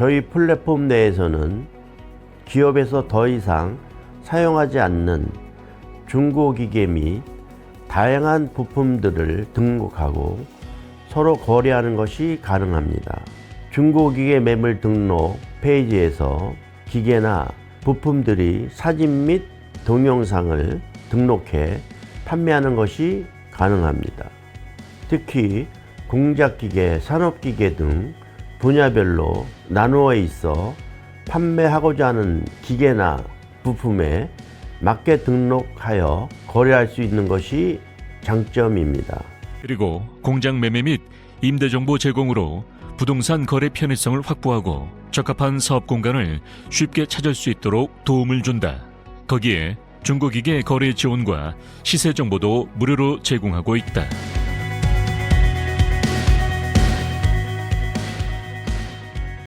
저희 플랫폼 내에서는 기업에서 더 이상 사용하지 않는 중고기계 및 다양한 부품들을 등록하고 서로 거래하는 것이 가능합니다. 중고기계 매물 등록 페이지에서 기계나 부품들이 사진 및 동영상을 등록해 판매하는 것이 가능합니다. 특히 공작기계, 산업기계 등 분야별로 나누어 있어 판매하고자 하는 기계나 부품에 맞게 등록하여 거래할 수 있는 것이 장점입니다. 그리고 공장 매매 및 임대 정보 제공으로 부동산 거래 편의성을 확보하고 적합한 사업 공간을 쉽게 찾을 수 있도록 도움을 준다. 거기에 중고기계 거래 지원과 시세 정보도 무료로 제공하고 있다.